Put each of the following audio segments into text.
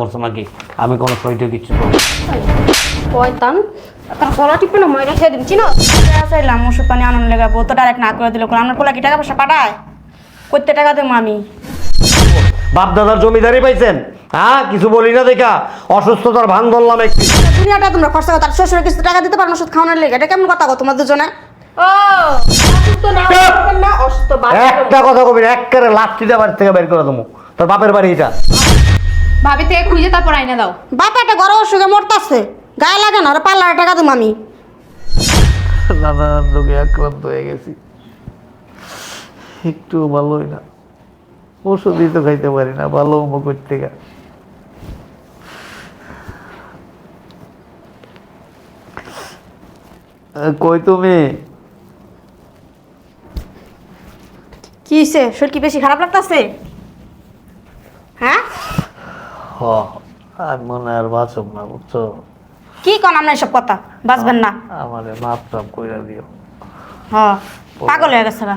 করছ নাকি আমি কোনো সইটে তার টিপে না ময়রা খেয়ে দিন চিনো? চাইলাম ওষুধ পানি আনন্দ লেগে বউ তো ডাইরেক্ট না করে দিল। আমার পোলা কি টাকা পয়সা পাঠায়? করতে টাকা দেবো আমি? বাপ দাদার জমিদারি পাইছেন? হ্যাঁ কিছু বলি না দেখা। অসুস্থতার ভান ধরলাম একটু দুনিয়াটা তোমরা খরচা করো তার শ্বশুরে কিছু টাকা দিতে পারো না ওষুধ খাওয়ানোর লেগে। এটা কেমন কথা গো তোমার দুজনে না না একটা কথা কবি না একেবারে লাঠিটা বাড়ি থেকে বের করে দেবো। তোর বাপের বাড়ি এটা। ভাবি থেকে খুঁজে তারপর আইনা দাও। বাপা একটা গরম অসুখে মরতাছে গায়ে লাগে না আর পাল্লার টাকা দেবো আমি। নানান রোগে আক্রান্ত হয়ে গেছি। একটু ভালোই না। ওষুধই তো খাইতে পারি না ভালো থেকে কই তুমি? কি হয়েছে শরীর কি বেশি খারাপ লাগতাছে? হ্যাঁ? হ আর মনে আর বাঁচব না বুঝছ? কি কন আপনার এসব কথা? বাঁচবেন না। আমারে মাপ টাপ কইরা দিও। হ পাগল হয়ে গেছে গা।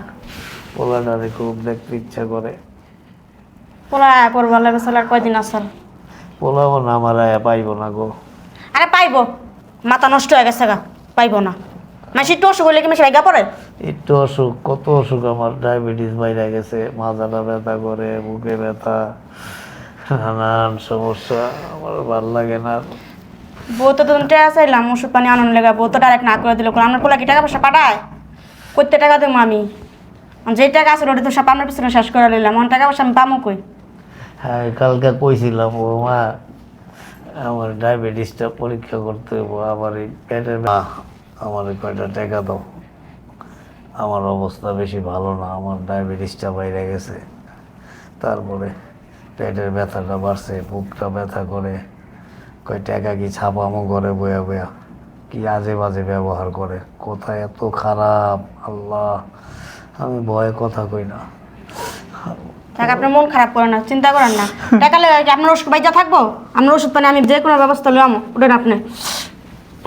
পোলাটারে খুব দেখতে ইচ্ছা করে। পোলা করব লাগে আর কয়দিন আসল? পোলাও না আমার আয়া পাইব না গো। আরে পাইবো মাথা নষ্ট হয়ে গেছে গা পাইবো না। মাসি একটু অসুখ হইলে কি মাসি রাইগা পড়ে? একটু অসুখ কত অসুখ আমার ডায়াবেটিস বাইরে গেছে মাথাটা ব্যথা করে বুকে ব্যথা। নানান সমস্যা। আমার ভালো লাগে না। বউ তো তুমি টাকা চাইলাম ওষুধ পানি আনন্দ লেগে বউ তো ডাইরেক্ট না করে দিল। আমার পোলা কি টাকা পয়সা পাঠায়? করতে টাকা দেবো আমি? যেই টাকা আছে ওটা তো সব আপনার পিছনে শেষ করে নিলাম আমার টাকা পয়সা আমি পামো কই? হ্যাঁ কালকে কইছিলাম ও মা আমার ডায়াবেটিসটা পরীক্ষা করতে হব আমার এই পেটের আমার কয়টা টাকা দাও। আমার অবস্থা বেশি ভালো না আমার ডায়াবেটিসটা বাইরে গেছে। তারপরে পেটের ব্যথাটা বাড়ছে, বুকটা ব্যথা করে। কয়, টাকা কি ছাপামো করে বয়া বয়া। কি আজে বাজে ব্যবহার করে। কোথায় এত খারাপ? আল্লাহ, আমি ভয়ে কথা কই না। টাকা আপনার মন খারাপ করে না, চিন্তা করেন না। টাকা লেগে আপনার ওষুধ বাইজা থাকব? আপনার ওষুধ পানি আমি যে কোনো ব্যবস্থা লই উঠেন আপনি।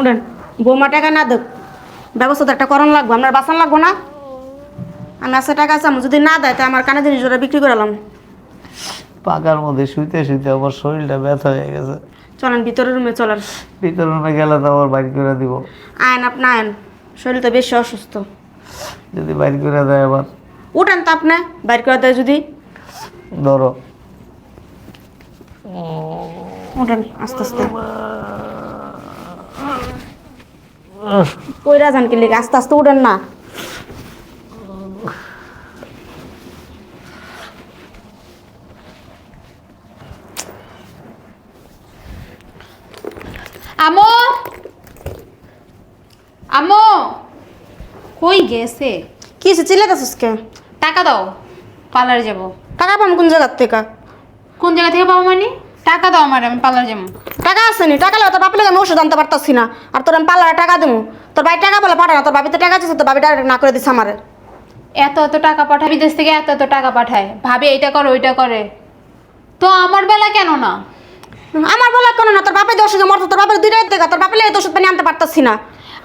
উঠেন। বৌমা, টাকা না দেখ ব্যবস্থা তো একটা করণ লাগবো। আপনার বাঁচান লাগবো না? আমি আছে টাকা আছে যদি না দেয় তা আমার কানে জিনিস বিক্রি করালাম পাকার মধ্যে শুইতে শুইতে আমার শরীরটা ব্যথা হয়ে গেছে। চলেন ভিতরের রুমে চলেন। ভিতরে রুমে গেলে তো আবার বাইর করে দিব। আয়েন আপনি আয়েন। শরীর তো বেশি অসুস্থ। যদি বাইর করে দেয় আবার। উঠেন তো আপনি বাইর করে দেয় যদি। ধরো। উঠেন আস্তে আস্তে। কইরা যান কি আস্তে আস্তে উঠেন না। আমো! আমো! কই গেছে? কি হয়েছে চিল্লাইতেছিস কে? টাকা দাও পার্লারে যাব। টাকা পাম কোন জায়গার থেকে? কোন জায়গা থেকে পাবো মানে? টাকা দাও আমার আমি পার্লার যাব। টাকা আছে নি? টাকা লাগে তোর বাপের লাগে আমি ওষুধ আনতে পারতাছি না। আর তোর আমি পাল্লারে টাকা দেবো তোর ভাই টাকা বলে পাঠা না তোর বাবিতে টাকা আছে তোর বাবি ডাইরেক্ট না করে দিচ্ছে আমারে। এত এত টাকা পাঠায় বিদেশ থেকে এত এত টাকা পাঠায়। ভাবে এইটা করে ওইটা করে। তো আমার বেলা কেন না? আমার বলা কেন না? তোর বাপের ওষুধে মরতো তোর বাপের দুইটা দেখা তোর বাপের লাগে তো ওষুধ পানি আনতে পারতাছি না।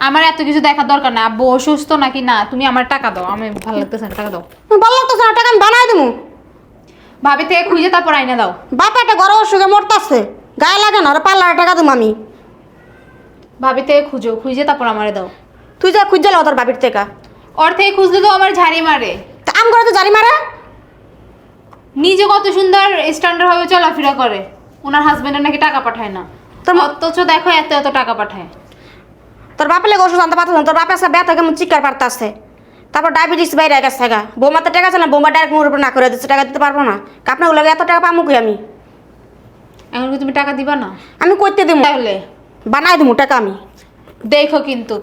আমার এত কিছু দেখার দরকার না আব্বু অসুস্থ নাকি? না তুমি আমার টাকা দাও। আমি ভালো লাগতেছে না টাকা দাও। বললাম তো না টাকা আমি বানাই দেবো ভাবি থেকে খুঁজে তারপর আইনা দাও। বাপে একটা গরম অসুখে মরতাছে। গায়ে লাগে না আর পাল্লারে টাকা দেবো আমি। ভাবি থেকে খুঁজো খুঁজে তারপর আমারে দাও। তুই যা খুঁজে লাও তোর বাবির থেকে। ওর থেকে খুঁজলে তো আমার ঝাড়ি মারে। আম করে তো ঝাড়ি মারে? নিজে কত সুন্দর স্ট্যান্ডার্ড ভাবে চলাফেরা করে। ওনার হাজবেন্ডের নাকি টাকা পাঠায় না। তোর অথচ দেখো এত এত টাকা পাঠায়। তোর বাপের লেগে ওষুধ আনতে পারতাস না তোর বাপের আছে ব্যথা কেমন চিকার পারতাছে তারপর ডায়াবেটিস বাইরে গেছে গা। বৌমাতে টাকা আছে না বৌমা ডাইরেক্ট মোর উপর না করে দিচ্ছে টাকা দিতে পারব না। আপনার লাগে এত টাকা পামুক আমি? এখন কি তুমি টাকা দিবা না? আমি করতে দেবো। তাহলে? বানাই দেবো টাকা আমি। দেখো কিন্তু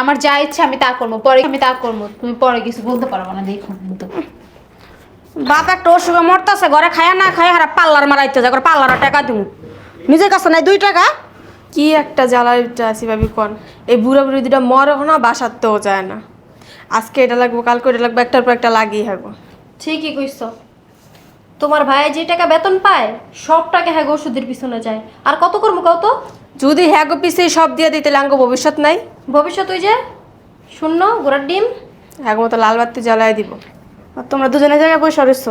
আমার যা ইচ্ছা আমি তা করব পরে আমি তা করব তুমি পরে কিছু বলতে পারব না দেখো কিন্তু। বাপ একটা অসুখে মরতাছে ঘরে খায়া না খায় হারা পাল্লার মারাইতে যায় করে পাল্লার টাকা দিবো। নিজের কাছে নাই দুই টাকা? কি একটা জ্বালার আছি ভাবি কন? এই বুড়া বুড়ি দুটা মরে না বাসাতেও যায় না। আজকে এটা লাগবো কালকে এটা লাগবে একটার পর একটা লাগিয়ে থাকব ঠিকই কইছ। তোমার ভাই যে টাকা বেতন পায় সব টাকা হ্যাঁ ওষুধের পিছনে যায়। আর কত করব কত যদি হ্যাঁ পিছিয়ে সব দিয়ে দিতে লাঙ্গ ভবিষ্যৎ নাই। ভবিষ্যৎ ওই যে শূন্য গোড়ার ডিম। হ্যাঁ মতো লাল বাতি জ্বালাই দিব। আর তোমরা দুজনে জায়গায় বসে রয়েছ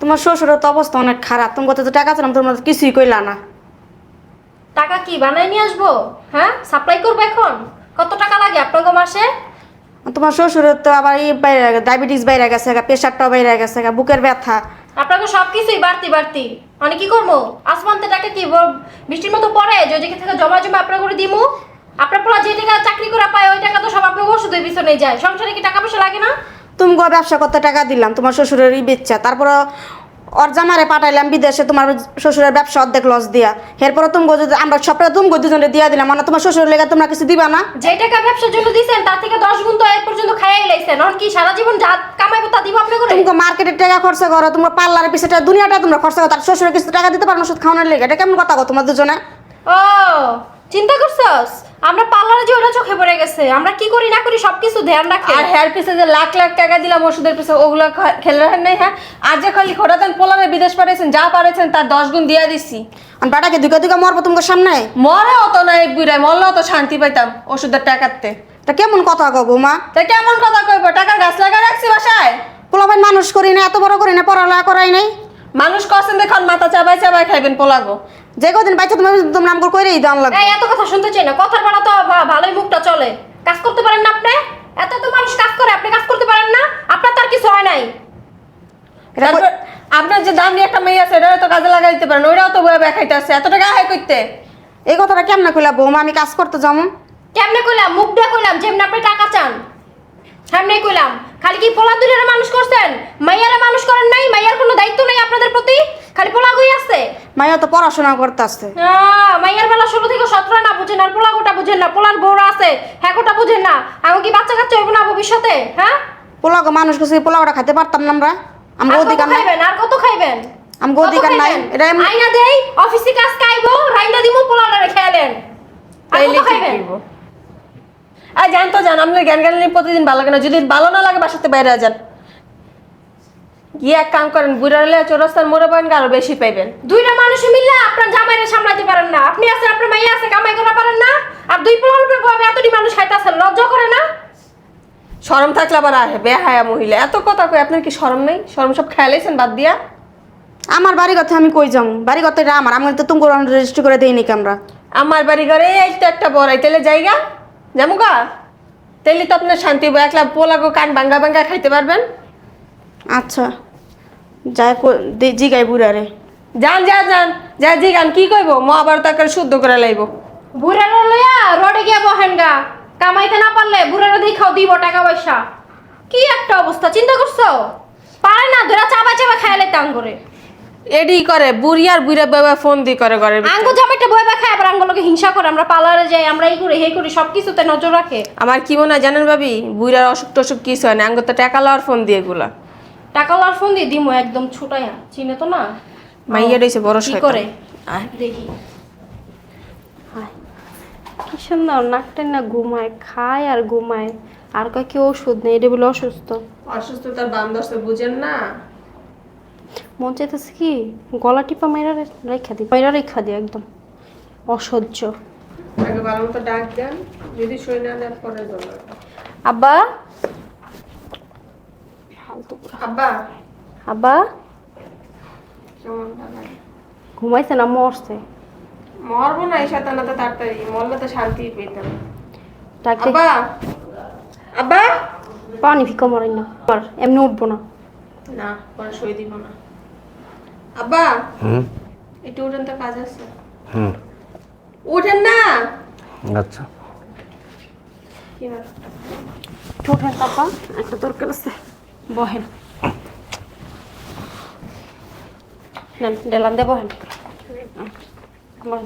তোমার শ্বশুরের তো অবস্থা অনেক খারাপ। তোমার তো টাকা ছিলাম তোমরা তো কিছুই কইলা না। টাকা কি বানাই নিয়ে আসব? হ্যাঁ? সাপ্লাই করব এখন? কত টাকা লাগে আপনাকে মাসে? তোমার শ্বশুরের তো আবার এই বাইরে ডায়াবেটিস বাইরে গেছে গা প্রেশারটাও বাইরে গেছে গা বুকের ব্যথা। আপনাকে সব কিছুই বাড়তি বাড়তি। মানে কি করব? আসমানতে টাকা কি বৃষ্টির মতো পড়ে? যে ওই জায়গা থেকে জমা জমা আপনার করে দিমু? আপনার পোলা যে টাকা চাকরি করে পায় ওই টাকা তো সব আপনার ওষুধের পিছনে যায়। সংসারে কি টাকা পয়সা লাগে না? তুমি গো ব্যবসা করতে টাকা দিলাম তোমার শ্বশুরের ই বেচ্চা। তারপর ওর জামারে পাঠাইলাম বিদেশে তোমার শ্বশুরের ব্যবসা অর্ধেক লস দিয়া। এরপরে তুমি যদি আমরা সবটা তুমি দুজনে দিয়া দিলাম মানে তোমার শ্বশুরের লেগে তোমরা কিছু দিবা না? যে টাকা ব্যবসার জন্য দিয়েছেন তার থেকে দশ গুণ তো এ পর্যন্ত খাইয়াই লাইছেন। এখন কি সারা জীবন যা কামাইবো তা দিব আপনি করে তুমি মার্কেটের টাকা খরচা করো তোমার পার্লারের পিছনে দুনিয়াটা তোমরা খরচা করো তার শ্বশুরের কিছু টাকা দিতে পারো না ওষুধ খাওয়ানোর লেগে। এটা কেমন কথা গো তোমার দুজনে ও চিন্তা করছস? আমরা পার্লারে যে ওটা চোখে পড়ে গেছে আমরা কি করি না করি সবকিছু ধ্যান রাখি। আর হেয়ার পিসে যে লাখ লাখ টাকা দিলাম ওষুধের পিছে ওগুলো খেলে রাখেন নাই হ্যাঁ? আর যে খালি খোটাতেন পোলারে বিদেশ পাঠাইছেন যা পাঠাইছেন তার দশ গুণ দিয়া দিছি। আর বেটাকে দুকা দুকা মরবো তোমার সামনে? মরে অত না এই বুড়ায় মরলে অত শান্তি পাইতাম ওষুধের টাকাতে। তা কেমন কথা গো মা তা কেমন কথা কইব? টাকা গাছ লাগা রাখছি বাসায়। পোলাপান মানুষ করি না এত বড় করি না পড়ালেখা করাই নাই। মানুষ করছেন দেখুন মাথা চাবাই চাবাই খাইবেন পোলাগো। যে কদিন পাইছো তুমি তুমি নাম করে কইরেই দাম লাগবে এই এত কথা শুনতে চাই না। কথার বেলা তো ভা- ভালোই মুখটা চলে। কাজ করতে পারেন না আপনি? এত তো মানুষ কাজ করে আপনি কাজ করতে পারেন না? আপনার তার কিছু হয় নাই। এটা কই- তারপর আপনার যে দাম একটা মেয়ে আছে এটা তো কাজে লাগাই দিতে পারেন ওইটাও তো বয়ে বেখাইতে আছে এত টাকা হাই করতে। এই কথাটা কেমনে কইলা বৌমা? আমি কাজ করতে যাব। কেমনে কইলাম? মুখ দিয়ে কইলাম যেমনি আপনি টাকা চান সামনে কইলাম। খালি কি পোলা দূরের মানুষ করছেন? মাইয়ারে মানুষ করেন নাই? মাইয়ার কোনো দায়িত্ব নাই আপনাদের প্রতি? খালি পোলা গই আছে? মাইয়া তো পড়াশোনা করতে আহ, মাইয়ার বেলা ষোলো থেকে সতেরো না বুঝেন আর পোলা গোটা বুঝেন না। পোলার বউরা আছে হ্যাঁ গোটা বুঝেন না। আমি কি বাচ্চা কাচ্চা হইব না ভবিষ্যতে? হ্যাঁ? পোলাগো মানুষ করছে পোলাওটা খাইতে পারতাম না আমরা। আমরা নাই। খাইবেন? আর কত খাইবেন? আমগো কত অধিকার নাই? এটা আইনা দেই অফিসে কাজ খাইবো রাইনা দিমু পোলাটা খেয়ালেন আর কত খাইবেন? আর জান তো জান আপনার জ্ঞান জ্ঞান নিয়ে প্রতিদিন ভালো লাগে না যদি ভালো না লাগে বাসাতে বাইরে যান। গিয়ে এক কাম করেন বুড়া হলে চৌরাস্তার মোড়ে পাবেন আরও বেশি পাইবেন। দুইটা মানুষ মিললে আপনার জামাইরে সামলাতে পারেন না। আপনি আছেন আপনার মাইয়া আছে কামাই করা পারেন না। আর দুই পোলার উপরে এতটি মানুষ খাইতেছেন লজ্জা করে না? শরম থাকলে আবার আহে বেহায়া মহিলা। এত কথা কই আপনার কি শরম নেই? শরম সব খেয়ালাইছেন বাদ দিয়া? আমার বাড়ি কথা আমি কই যাব বাড়ি কথা এটা আমার। আমি তো তুমি রেজিস্ট্রি করে দেইনি আমরা? আমার বাড়ি ঘরে এই তো একটা বড়াই তেলে জায়গা যেমন গা? তেলে তো আপনার শান্তি। একলা পোলাগো কান ভাঙ্গা ভাঙ্গা খাইতে পারবেন। আচ্ছা। দে- জিগাই বুড়ারে। যান যা যান যা জি গান কি কইব? মা আবার তাকে শুদ্ধ করে লাইব। বুড়ারা লইয়া রোডে গিয়া বহেন গা। কামাইতে না পারলে বুড়ারা দিয়ে খাও দিব টাকা পয়সা। কি একটা অবস্থা চিন্তা করছ? পারে না ধরা চাবা চাবা খাইলে তাং করে এডি করে বুড়ি আর বুড়া বাবা ফোন দি করে ঘরে আঙ্গু জামাইটা বই বা খায় আবার আঙ্গুলোকে হিংসা করে। আমরা পার্লারে যাই আমরা এই করি এই করি সব কিছুতে নজর রাখে। আমার কি মনে হয় জানেন ভাবি? বুড়ার অসুখ টসুখ কিছু হয় না। আঙ্গ তো টাকা লওয়ার ফোন দিয়ে এগুলা। টাকা লওয়ার ফোন দিয়ে দিমু একদম ছুটাইয়া। চিনে তো না? মাইয়া রয়েছে বড় কি করে। দেখি। কি সুন্দর নাকটা না ঘুমায় খায় আর ঘুমায়। আর কয় কি ওষুধ নেই এটা বলে অসুস্থ। অসুস্থতার বাম দশটা বুঝেন না? মন চাইতেছে কি গলা টিপা মাইরা রেখা দিই। মাইরা রেখা দিই একদম। অসহ্য। আগে ভালো মতো ডাক দেন যদি সই না দেন পরে বলব। আব্বা আব্বা? আব্বা? ঘুমাইছে না মরছে। মরবো না এই শয়তানা তো তাড়াতাড়ি মরলে তো শান্তি পেতাম। আব্বা? আব্বা? পানি ফিকা মরাই না এমনি উঠবো না। না পরে সই দিব না। আব্বা? হুম? একটু উঠেন তো কাজ আছে। হুম। উঠেন না? আচ্ছা। কি না ঠোঁটের পাপা একটা দরকার আছে। বহেন। নেন ডেলান দে বহেন। আমার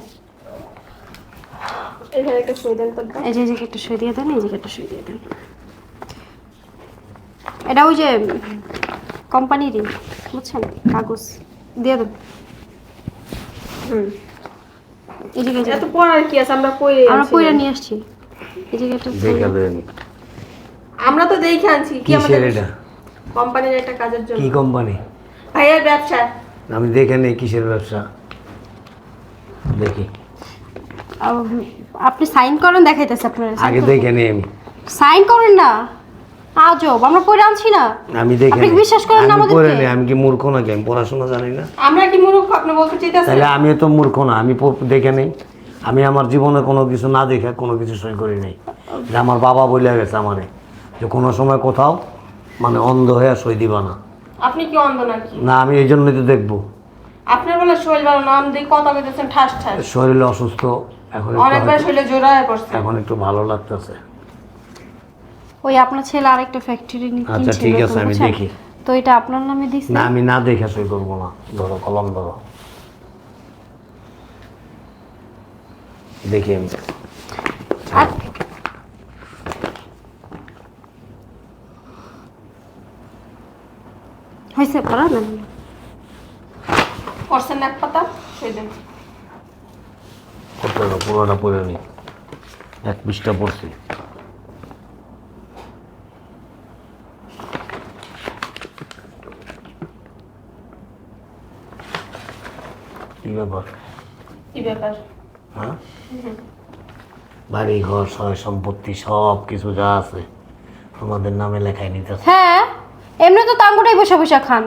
এখানে একটা সই দেন তো। এই যে এই জায়গায় একটা সই দিয়ে দেন এই জায়গায় একটা সই দিয়ে দেন। এটা ওই যে কোম্পানিরই বুঝছেন? কাগজ। দিয়ে দেন। হুম। এই জায়গায় এত পড়ার কি আছে? আমরা কই আমরা পয়রা নিয়ে আসছি। এই আমরা তো দেখে আনছি। কি আমাদের কোম্পানির একটা কাজের জন্য। কি কোম্পানি? ভাইয়ের ব্যবসা। আমি দেখে নেই কিসের ব্যবসা। দেখি। আপনি সাইন করেন দেখাইতেছে আপনার। আগে দেখে নেই আমি। সাইন করেন না? আজব আমরা পড়ে আনছি না। আমি দেখে আপনি বিশ্বাস করেন না আমি আমাদেরকে? পড়ে নেই আমি কি মূর্খ নাকি? আমি পড়াশোনা জানি না। আমরা কি মূর্খ? আপনি বলতে চাইতেছেন? তাহলে আমিও তো মূর্খ না আমি দেখে নেই। আমি আমার জীবনে কোনো কিছু না দেখে কোনো কিছু সই করি নাই। যে আমার বাবা বলে গেছে আমারে যে কোনো সময় কোথাও মানে অন্ধ হয়ে সই দিবা না। আপনি কি অন্ধ নাকি? না আমি এই জন্যই তো দেখব। আপনার বলে শরীর ভালো না আমি দেখি কথা কইতেছেন ঠাস ঠাস। শরীরে অসুস্থ এখন একটু অনেকবার হয়তো- শরীরে জোড়ায় পড়ছে। এখন একটু ভালো লাগতেছে। ওই আপনার ছেলে আরেকটা ফ্যাক্টরি আচ্ছা ঠিক আছে আমি দেখি। তো এটা আপনার নামে দিছে? না আমি না দেখে সই করব না। ধরো কলম ধরো। দেখি আমি। আর- হয়েছে পড়া না? করছেন এক পাতা সেই দেন। করতে পুরোটা পড়ে নি এক পৃষ্ঠা পড়ছি। কি ব্যাপার? কি ব্যাপার? হ্যাঁ? বাড়ি ঘর সয় সম্পত্তি সব কিছু যা আছে আমাদের নামে লেখাই নিতেছে। হ্যাঁ? এমনি তো তাঙ্গুটাই বসে বসে খান।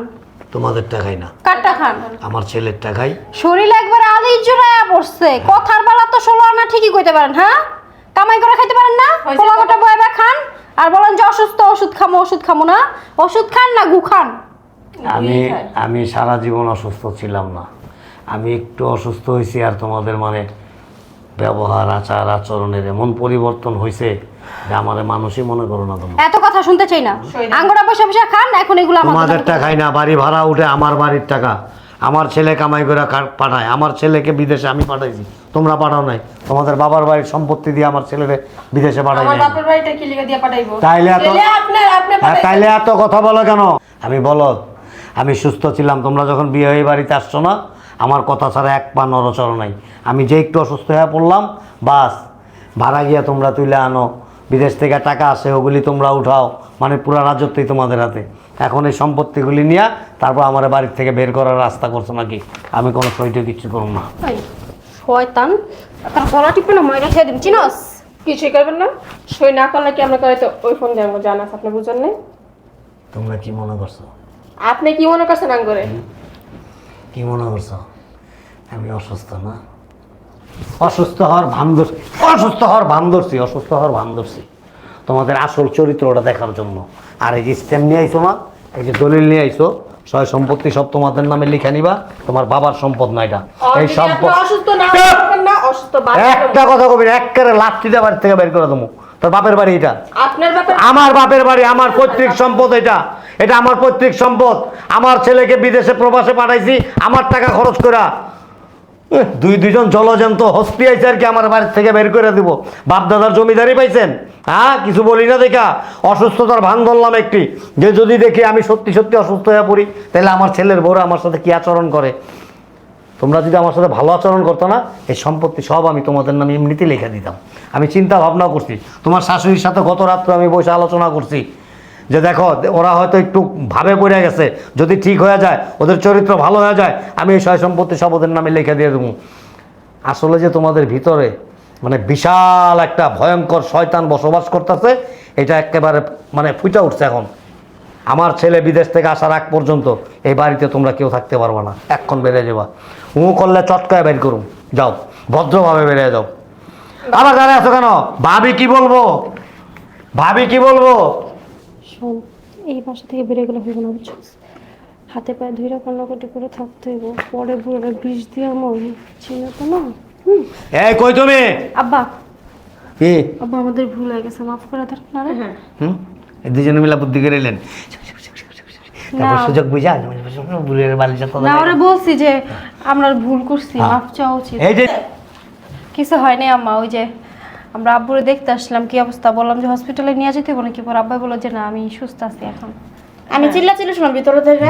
তোমাদের টাকাই না। কাটটা খান? আমার ছেলের টাকাই শরীর একবার আলির জোড়ায় পড়ছে। কথার বেলা তো ষোলো আনা ঠিকই কইতে পারেন হ্যাঁ? কামাই করে খাইতে পারেন না? হয়েছে পোলা গোটা বয়ে খান আর বলেন যে অসুস্থ ওষুধ খামো ওষুধ খামো না। ওষুধ খান না গু খান। আমি আমি সারা জীবন অসুস্থ ছিলাম না। আমি একটু অসুস্থ হয়েছি আর তোমাদের মানে ব্যবহার আচার আচরণের এমন পরিবর্তন হয়েছে আমার মানুষই মনে করো না তোমরা। এত কথা শুনতে চাই না। আঙ্গুরা বসে বসে খান এখন এগুলো আমার তোমাদের টাকাই না বাড়ি ভাড়া উঠে আমার বাড়ির টাকা। আমার ছেলে কামাই করে পাঠায় আমার ছেলেকে বিদেশে আমি পাঠাইছি। তোমরা পাঠাও নাই। তোমাদের বাবার বাড়ির সম্পত্তি দিয়ে আমার ছেলেকে বিদেশে পাঠাই নাই। বাপের বাড়িটা কি লিখে দিয়ে পাঠাইবো? তাইলে এত তাইলে আপনার আপনি হ্যাঁ। তাইলে এত কথা বলো কেন? আমি বলো আমি সুস্থ ছিলাম তোমরা যখন বিয়ে হয়ে বাড়িতে আসছো না আমার কথা ছাড়া এক পা নরচর নাই। আমি যে একটু অসুস্থ হয়ে পড়লাম বাস ভাড়া গিয়া তোমরা তুলে আনো। বিদেশ থেকে টাকা আসে ওগুলি তোমরা উঠাও। মানে পুরো রাজত্বই তোমাদের হাতে। এখন এই সম্পত্তিগুলি নিয়ে তারপর আমার বাড়ির থেকে বের করার রাস্তা করছ নাকি? আমি কোনো সইটে কিচ্ছু করব না। শয়তান। তার গলা টিপে না ময়রা খেয়ে দিন চিনস? কিছুই করবেন না। সই না করলে কি আমরা করে তো ওই ফোন আমার জানাস আপনি বুঝেন নাই? তোমরা কি মনে করছ? আপনি কি মনে করছেন আঙ্গুরে? কি মনে করছ? আমি অসুস্থ না। অসুস্থ হওয়ার ভান ধরছি। অসুস্থ হওয়ার ভান ধরছি অসুস্থ হওয়ার ভান ধরছি। তোমাদের আসল চরিত্রটা দেখার জন্য। আর এই যে স্ট্যাম্প নিয়ে আইছো না এই যে দলিল নিয়ে আইছো সয় সম্পত্তি সব তোমাদের নামে লিখে নিবা তোমার বাবার সম্পদ না এটা। এই সম্পদ একটা কথা কবি একবারে লাঠিটা বাড়ি থেকে বের করে দেবো। তোর বাপের বাড়ি এটা। আমার বাপের বাড়ি আমার পৈতৃক সম্পদ এটা। এটা আমার পৈতৃক সম্পদ। আমার ছেলেকে বিদেশে প্রবাসে পাঠাইছি আমার টাকা খরচ করা দুই দুইজন জলজন্ত হস্তি আইছে আর কি আমার বাড়ির থেকে বের করে দিব। বাপ দাদার জমিদারি পাইছেন? হ্যাঁ কিছু বলি না দেখা। অসুস্থতার ভান ধরলাম একটি। যে যদি দেখি আমি সত্যি সত্যি অসুস্থ হয়ে পড়ি, তাহলে আমার ছেলের বউরা আমার সাথে কি আচরণ করে? তোমরা যদি আমার সাথে ভালো আচরণ করতো না, এই সম্পত্তি সব আমি তোমাদের নামে এমনিতে লিখে দিতাম। আমি চিন্তা ভাবনা করছি। তোমার শাশুড়ির সাথে গত রাত্রে আমি বসে আলোচনা করছি। যে দেখো, ওরা হয়তো একটু ভাবে পড়ে গেছে, যদি ঠিক হয়ে যায়, ওদের চরিত্র ভালো হয়ে যায়, আমি এই সয় সম্পত্তি সব ওদের নামে লিখে দিয়ে দেবো। আসলে যে তোমাদের ভিতরে মানে বিশাল একটা ভয়ঙ্কর শয়তান বসবাস করতেছে, এটা একেবারে মানে ফুটে উঠছে এখন। আমার ছেলে বিদেশ থেকে আসার আগ পর্যন্ত এই বাড়িতে তোমরা কেউ থাকতে পারবে না, এক্ষণ বেড়ে যাবা। উ করলে চটকায় বের করুন যাও, ভদ্রভাবে বেড়ে যাও। আবার দাঁড়িয়ে আছো কেন? ভাবি কি বলব? ভাবি কি বলব? শোন এই বাসা থেকে বেরিয়ে গেলে হইব না বুঝছ হাতে পায়ে ধুইরা কান্নাকাটি করে থাকতে হইব। পরে বুড়োরা বিষ দিয়ে আমার চিনো তো না? হুম। এই কই তুমি? আব্বা। কি? আব্বা আমাদের ভুল হয়ে গেছে মাফ করে দেন না রে। হুম? এই দুজনে মিলা বুদ্ধি করে এলেন। তারপর। সুযোগ বুঝা বুলের বালিশা তো না ওরা বলছি যে আমরা ভুল করছি মাফ চাওয়া উচিত। এই যে কিছু হয়নি আম্মা ওই যে আমরা আব্বুরে দেখতে আসলাম কি অবস্থা? বললাম যে হসপিটালে নিয়ে যেতে হবে নাকি? পর আব্বাই বলল যে না আমি সুস্থ আছি এখন। আমি চিল্লা চিল্লা শোনার ভিতরে থেকে।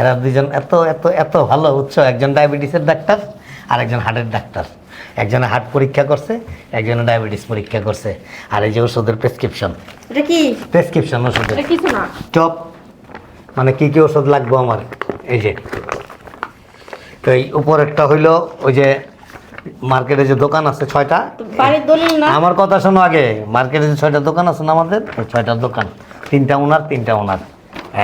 এরা দুজন এত এত এত ভালো উচ্চ। একজন ডায়াবেটিসের ডাক্তার আর একজন হার্টের ডাক্তার একজনে হার্ট পরীক্ষা করছে একজনে ডায়াবেটিস পরীক্ষা করছে। আর এই যে ওষুধের প্রেসক্রিপশন এটা কি? প্রেসক্রিপশন ওষুধের। এটা কিছু না টপ মানে কি কি ওষুধ লাগবে আমার? এই যে। তো এই উপরেরটা হইল ওই যে মার্কেটে যে দোকান আছে ছয়টা বাড়ির দলিল না? আমার কথা শোনো আগে মার্কেটে যে ছয়টা দোকান আছে না আমাদের ওই ছয়টা দোকান। তিনটা ওনার তিনটা ওনার।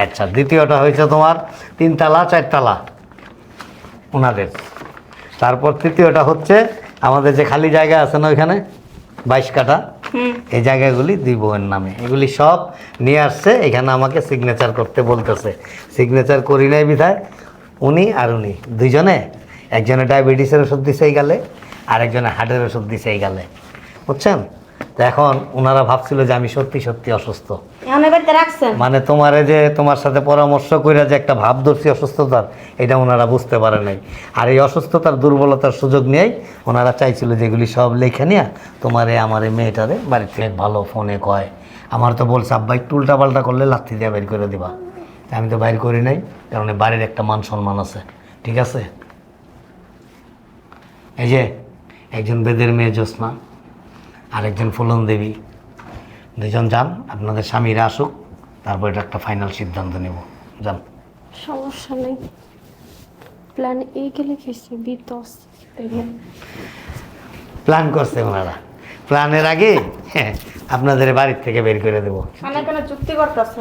আচ্ছা দ্বিতীয়টা হয়েছে তোমার তিনতলা চারতলা ওনাদের। তারপর তৃতীয়টা হচ্ছে আমাদের যে খালি জায়গা আছে না ওইখানে বাইশ কাটা এই জায়গাগুলি দুই বউয়ের নামে। এগুলি সব নিয়ে আসছে এখানে আমাকে সিগনেচার করতে বলতেছে। সিগনেচার করি নাই বিধায় উনি আর উনি দুইজনে একজনে ডায়াবেটিসের ওষুধ দিছে এই গালে আর একজনে হার্টের ওষুধ দিছে এই গালে। বুঝছেন? তো এখন ওনারা ভাবছিল যে আমি সত্যি সত্যি অসুস্থ। মানে তোমারে যে তোমার সাথে পরামর্শ কইরা যে একটা ভাব ধরছি অসুস্থতার এটা ওনারা বুঝতে পারে নাই। আর এই অসুস্থতার দুর্বলতার সুযোগ নিয়েই ওনারা চাইছিল যে এগুলি সব লেখে নিয়ে তোমারে আমার এই মেয়েটারে বাড়িতে ভালো ফোনে কয়। আমার তো বলছে আব্বা একটু উল্টাপাল্টা করলে লাথি দিয়ে বের করে দিবা। আমি তো বাইর করি নাই কারণ বাড়ির একটা মান সম্মান আছে। ঠিক আছে? এই যে একজন বেদের মেয়ে জ্যোৎস্না আর একজন ফুলন দেবী। দুজন যান আপনাদের স্বামীরা আসুক তারপর এটা একটা ফাইনাল সিদ্ধান্ত নেব। যান। সমস্যা নেই। প্ল্যান এ গেলে খেয়েছে বি দশ প্ল্যান করছে ওনারা। প্ল্যানের আগে হ্যাঁ আপনাদের বাড়ির থেকে বের করে দেবো। চুক্তি করতেছে